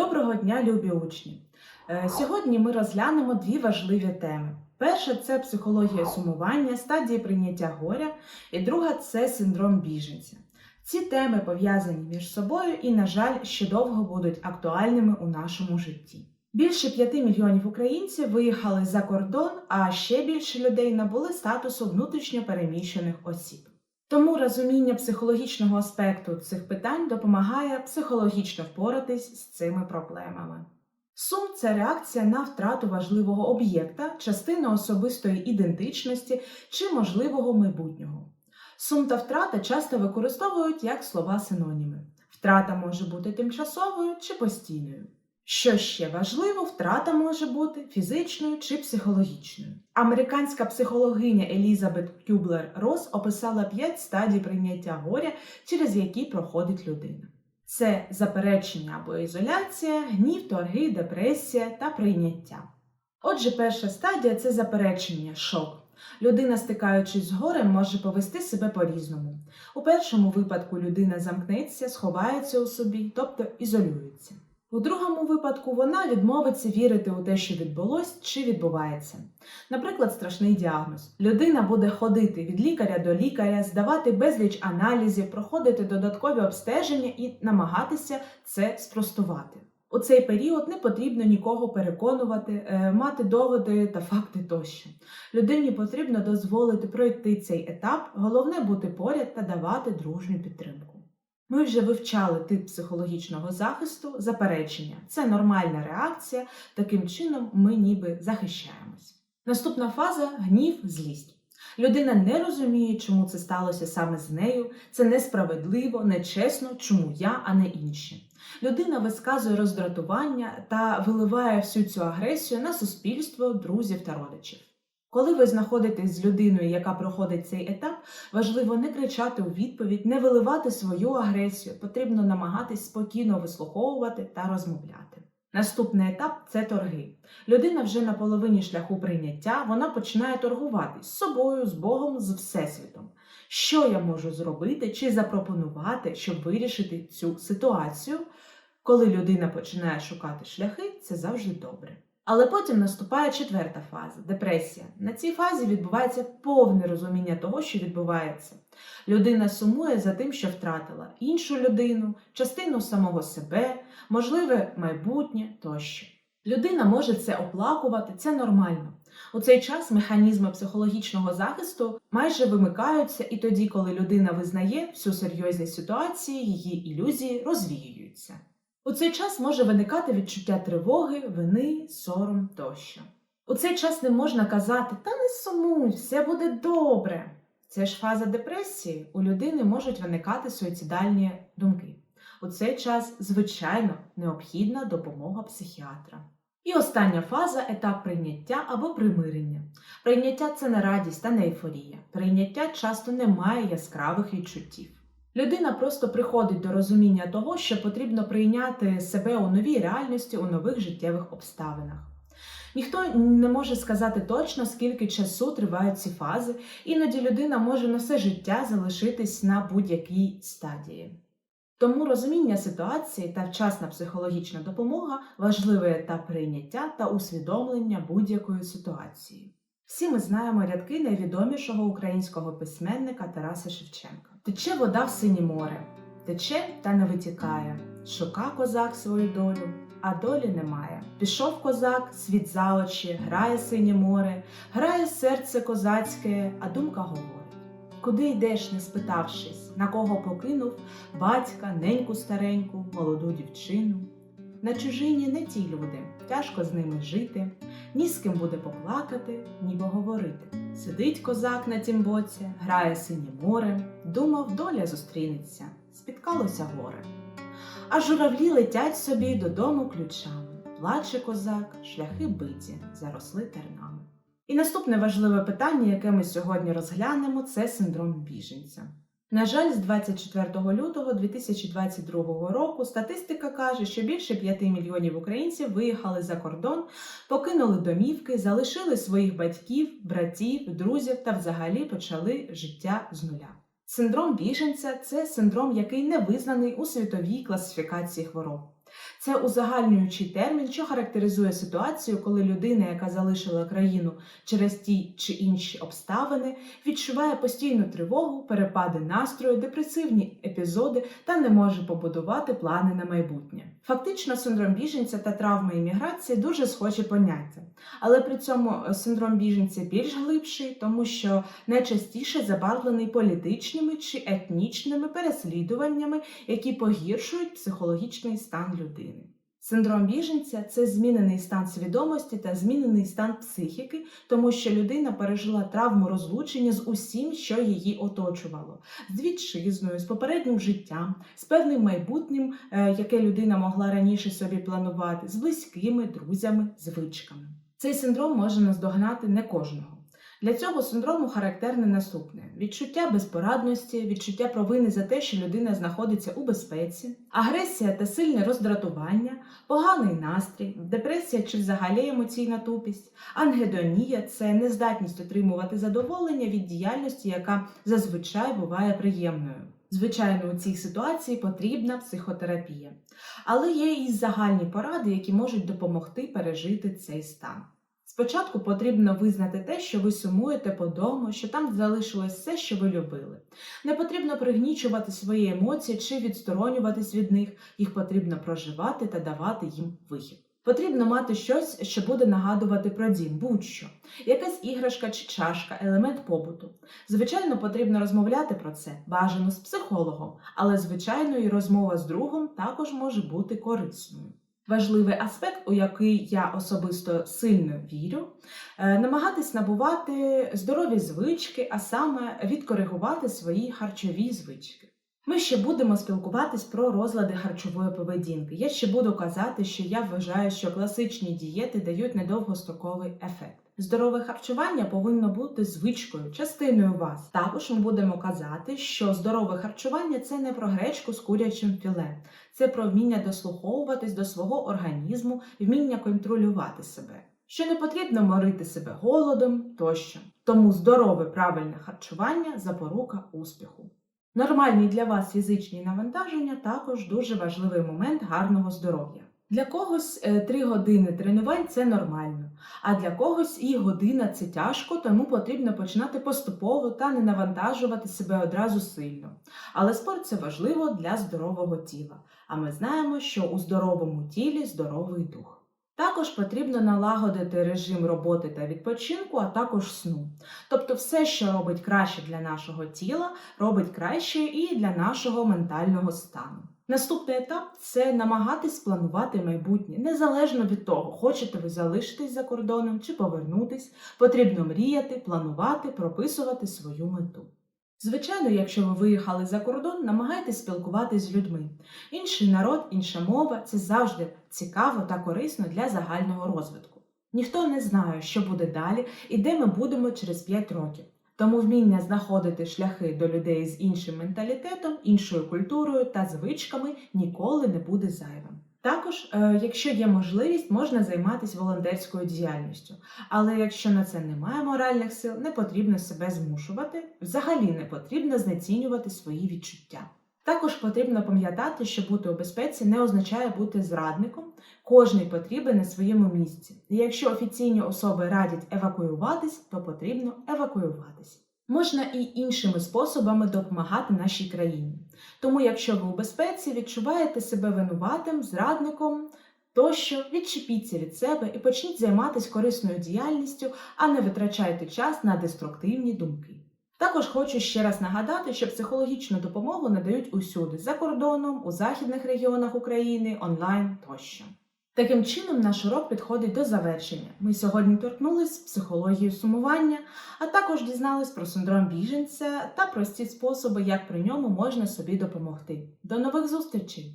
Доброго дня, любі учні! Е, Сьогодні ми розглянемо дві важливі теми. Перша це психологія сумування, стадії прийняття горя, і друга це синдром біженця. Ці теми пов'язані між собою і, на жаль, ще довго будуть актуальними у нашому житті. Більше 5 мільйонів українців виїхали за кордон, а ще більше людей набули статусу внутрішньо переміщених осіб. Тому розуміння психологічного аспекту цих питань допомагає психологічно впоратись з цими проблемами. Сум це реакція на втрату важливого об'єкта, частини особистої ідентичності чи можливого майбутнього. Сум та втрата часто використовують як слова-синоніми. Втрата може бути тимчасовою чи постійною. Що ще важливо, втрата може бути фізичною чи психологічною. Американська психологиня Елізабет Кюблер Рос описала п'ять стадій прийняття горя, через які проходить людина. Це заперечення або ізоляція, гнів, торги, депресія та прийняття. Отже, перша стадія це заперечення, шок. Людина, стикаючись з горем, може повести себе по-різному. У першому випадку людина замкнеться, сховається у собі, тобто ізолюється. У другому випадку вона відмовиться вірити у те, що відбулось чи відбувається. Наприклад, страшний діагноз. Людина буде ходити від лікаря до лікаря, здавати безліч аналізів, проходити додаткові обстеження і намагатися це спростувати. У цей період не потрібно нікого переконувати, е, мати доводи та факти тощо. Людині потрібно дозволити пройти цей етап, головне бути поряд та давати дружню підтримку. Ми вже вивчали тип психологічного захисту, заперечення. Це нормальна реакція, таким чином ми ніби захищаємось. Наступна фаза гнів, злість. Людина не розуміє, чому це сталося саме з нею, це несправедливо, нечесно, чому я, а не інші. Людина висказує роздратування та виливає всю цю агресію на суспільство, друзів та родичів. Коли ви знаходитесь з людиною, яка проходить цей етап, важливо не кричати у відповідь, не виливати свою агресію, потрібно намагатись спокійно вислуховувати та розмовляти. Наступний етап це торги. Людина вже на половині шляху прийняття, вона починає торгувати з собою, з Богом, з Всесвітом. Що я можу зробити чи запропонувати, щоб вирішити цю ситуацію? Коли людина починає шукати шляхи, це завжди добре. Але потім наступає четверта фаза депресія. На цій фазі відбувається повне розуміння того, що відбувається. Людина сумує за тим, що втратила іншу людину, частину самого себе, можливе майбутнє тощо. Людина може це оплакувати, це нормально. У цей час механізми психологічного захисту майже вимикаються, і тоді, коли людина визнає всю серйозність ситуації, її ілюзії розвіюються. У цей час може виникати відчуття тривоги, вини, сором тощо. У цей час не можна казати Та не сумуй, все буде добре. Це ж фаза депресії, у людини можуть виникати суїцидальні думки. У цей час, звичайно, необхідна допомога психіатра. І остання фаза етап прийняття або примирення. Прийняття це не радість та не ейфорія. Прийняття часто не має яскравих відчуттів. Людина просто приходить до розуміння того, що потрібно прийняти себе у новій реальності, у нових життєвих обставинах. Ніхто не може сказати точно, скільки часу тривають ці фази, іноді людина може на все життя залишитись на будь-якій стадії. Тому розуміння ситуації та вчасна психологічна допомога важливий етап прийняття та усвідомлення будь-якої ситуації. Всі ми знаємо рядки найвідомішого українського письменника Тараса Шевченка. Тече вода в синє море, тече та не витікає. Шука козак свою долю, а долі немає. Пішов козак, світ за очі, грає синє море, грає серце козацьке, а думка говорить. Куди йдеш, не спитавшись, на кого покинув батька, неньку стареньку, молоду дівчину. На чужині не ті люди, тяжко з ними жити, ні з ким буде поплакати, ні поговорити. Сидить козак на тім боці, грає синє море, думав, доля зустрінеться, спіткалося горе. А журавлі летять собі додому ключами. Плаче козак, шляхи биті, заросли тернами. І наступне важливе питання, яке ми сьогодні розглянемо, це синдром біженця. На жаль, з 24 лютого 2022 року статистика каже, що більше 5 мільйонів українців виїхали за кордон, покинули домівки, залишили своїх батьків, братів, друзів та взагалі почали життя з нуля. Синдром біженця це синдром, який не визнаний у світовій класифікації хвороб. Це узагальнюючий термін, що характеризує ситуацію, коли людина, яка залишила країну через ті чи інші обставини, відчуває постійну тривогу, перепади настрою, депресивні епізоди та не може побудувати плани на майбутнє. Фактично, синдром біженця та травма імміграції дуже схожі поняття, але при цьому синдром біженця більш глибший, тому що найчастіше забарвлений політичними чи етнічними переслідуваннями, які погіршують психологічний стан людини. Синдром біженця це змінений стан свідомості та змінений стан психіки, тому що людина пережила травму розлучення з усім, що її оточувало, з вітчизною, з попереднім життям, з певним майбутнім, е, яке людина могла раніше собі планувати, з близькими, друзями, звичками. Цей синдром може наздогнати не кожного. Для цього синдрому характерне наступне: відчуття безпорадності, відчуття провини за те, що людина знаходиться у безпеці, агресія та сильне роздратування, поганий настрій, депресія чи взагалі емоційна тупість, ангедонія це нездатність отримувати задоволення від діяльності, яка зазвичай буває приємною. Звичайно, у цій ситуації потрібна психотерапія, але є і загальні поради, які можуть допомогти пережити цей стан. Спочатку потрібно визнати те, що ви сумуєте по дому, що там залишилось все, що ви любили. Не потрібно пригнічувати свої емоції чи відсторонюватись від них, їх потрібно проживати та давати їм вихід. Потрібно мати щось, що буде нагадувати про дім, будь-що, якась іграшка чи чашка, елемент побуту. Звичайно, потрібно розмовляти про це, бажано з психологом, але звичайно і розмова з другом також може бути корисною. Важливий аспект, у який я особисто сильно вірю, е, намагатись набувати здорові звички, а саме відкоригувати свої харчові звички. Ми ще будемо спілкуватись про розлади харчової поведінки. Я ще буду казати, що я вважаю, що класичні дієти дають недовгостроковий ефект. Здорове харчування повинно бути звичкою, частиною вас. Також ми будемо казати, що здорове харчування це не про гречку з курячим філе, це про вміння дослуховуватись до свого організму, вміння контролювати себе. Що не потрібно морити себе голодом тощо. Тому здорове правильне харчування запорука успіху. Нормальні для вас фізичні навантаження також дуже важливий момент гарного здоров'я. Для когось 3 години тренувань це нормально, а для когось і година це тяжко, тому потрібно починати поступово та не навантажувати себе одразу сильно. Але спорт це важливо для здорового тіла. А ми знаємо, що у здоровому тілі здоровий дух. Також потрібно налагодити режим роботи та відпочинку, а також сну. Тобто, все, що робить краще для нашого тіла, робить краще і для нашого ментального стану. Наступний етап це намагатись планувати майбутнє, незалежно від того, хочете ви залишитись за кордоном чи повернутись, потрібно мріяти, планувати, прописувати свою мету. Звичайно, якщо ви виїхали за кордон, намагайтесь спілкуватись з людьми. Інший народ, інша мова це завжди цікаво та корисно для загального розвитку. Ніхто не знає, що буде далі і де ми будемо через 5 років. Тому вміння знаходити шляхи до людей з іншим менталітетом, іншою культурою та звичками ніколи не буде зайвим. Також, е, якщо є можливість, можна займатися волонтерською діяльністю. Але якщо на це немає моральних сил, не потрібно себе змушувати, взагалі не потрібно знецінювати свої відчуття. Також потрібно пам'ятати, що бути у безпеці не означає бути зрадником, кожний потрібен на своєму місці. І якщо офіційні особи радять евакуюватись, то потрібно евакуюватись. Можна і іншими способами допомагати нашій країні. Тому, якщо ви у безпеці відчуваєте себе винуватим, зрадником, тощо відчепіться від себе і почніть займатися корисною діяльністю, а не витрачайте час на деструктивні думки. Також хочу ще раз нагадати, що психологічну допомогу надають усюди за кордоном, у західних регіонах України, онлайн тощо. Таким чином, наш урок підходить до завершення. Ми сьогодні торкнулись психології сумування, а також дізнались про синдром біженця та прості способи, як при ньому можна собі допомогти. До нових зустрічей!